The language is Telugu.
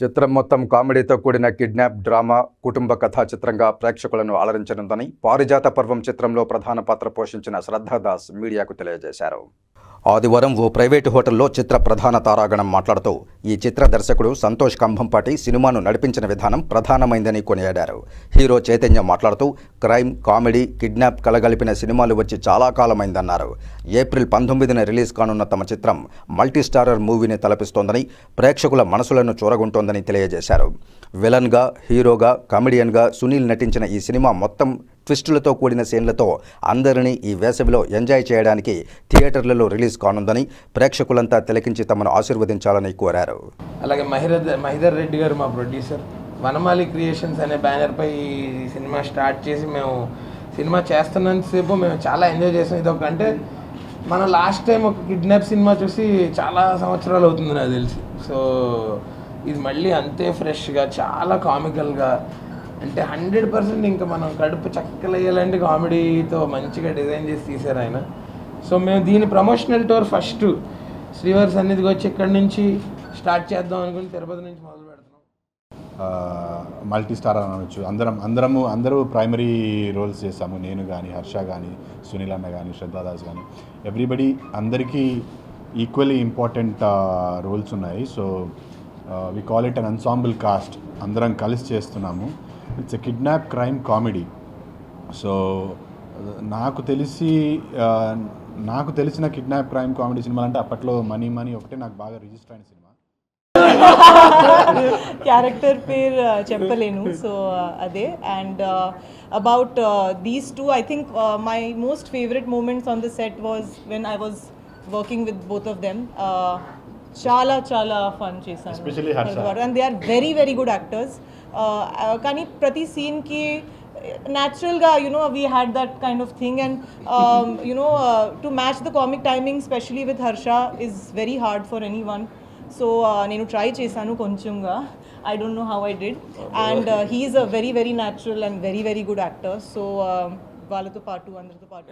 చిత్రం మొత్తం కామెడీతో కూడిన కిడ్నాప్ డ్రామా కుటుంబ కథా చిత్రంగా ప్రేక్షకులను అలరించనుందని పారిజాత పర్వం చిత్రంలో ప్రధాన పాత్ర పోషించిన శ్రద్ధాదాస్ మీడియాకు తెలియజేశారు. ఆదివారం ఓ ప్రైవేటు హోటల్లో చిత్ర ప్రధాన తారాగణం మాట్లాడుతూ ఈ చిత్ర దర్శకుడు సంతోష్ కంభంపాటి సినిమాను నడిపించిన విధానం ప్రధానమైందని కొనియాడారు. హీరో చైతన్య మాట్లాడుతూ క్రైమ్ కామెడీ కిడ్నాప్ కలగలిపిన సినిమాలు వచ్చి చాలా కాలమైందన్నారు. ఏప్రిల్ పంతొమ్మిదిన రిలీజ్ కానున్న తమ చిత్రం మల్టీ స్టారర్ మూవీని తలపిస్తోందని ప్రేక్షకుల మనసులను చూరగొంటోందని తెలియజేశారు. విలన్గా హీరోగా కామెడియన్గా సునీల్ నటించిన ఈ సినిమా మొత్తం ట్విస్టులతో కూడిన సీన్లతో అందరినీ ఈ వేసవిలో ఎంజాయ్ చేయడానికి థియేటర్లలో రిలీజ్ కానుందని ప్రేక్షకులంతా తిలకించి తమను ఆశీర్వదించాలని కోరారు. అలాగే మహిరద్ మహిదర్ రెడ్డి గారు మా ప్రొడ్యూసర్. వనమాలి క్రియేషన్స్ అనే బ్యానర్పై ఈ సినిమా స్టార్ట్ చేసి మేము సినిమా చేస్తున్నంతసేపు మేము చాలా ఎంజాయ్ చేసాం. ఇది ఒక అంటే మన లాస్ట్ టైం ఒక కిడ్నాప్ సినిమా చూసి చాలా సంవత్సరాలు అవుతుంది నాకు తెలిసి. సో ఇది మళ్ళీ అంతే ఫ్రెష్గా చాలా కామికల్గా. అంటే హండ్రెడ్ పర్సెంట్ ఇంకా మనం కడుపు చక్కలయ్యేలాంటి కామెడీతో మంచిగా డిజైన్ చేసి తీశారు ఆయన. సో మేము దీని ప్రమోషనల్ టూర్ ఫస్ట్. శ్రీవారి సన్నిధికి వచ్చి ఇక్కడి నుంచి స్టార్ట్ చేద్దాం అనుకుని తిరుపతి నుంచి మొదలు పెడుతున్నాం. మల్టీ స్టార్ అని అనొచ్చు. అందరం అందరము అందరూ ప్రైమరీ రోల్స్ చేస్తాము. నేను కానీ హర్ష కానీ సునీల్ అన్న కానీ శ్రద్ధాదాస్ కానీ ఎవ్రీబడి అందరికీ ఈక్వల్లీ ఇంపార్టెంట్ రోల్స్ ఉన్నాయి. So we call it an ensemble cast అందరం కలిసి చేస్తున్నాము. It's a kidnap crime comedy so నాకు తెలిసి నాకు తెలిసిన కిడ్నాప్ క్రైమ్ కామెడీ సినిమాలు అంటే అప్పట్లో మనీ మనీ ఒకటే నాకు బాగా రిజిస్టర్ అయిన సినిమా. క్యారెక్టర్ పేరు చెప్పలేను సో అదే and about these two I think my most favourite moments on the set was when I was working with both of them చాలా చాలా ఫన్ Especially Harsha. చేశాను and they are very very good actors కానీ ప్రతి సీన్కి న్యాచురల్గా you know we had that kind of thing and you know to match the comic timing specially with Harsha is very hard for anyone so నేను ట్రై చేశాను కొంచెంగా. I don't know how I did and he is a very very natural and very very good actor so వాళ్ళతో పాటు అందరితో పాటు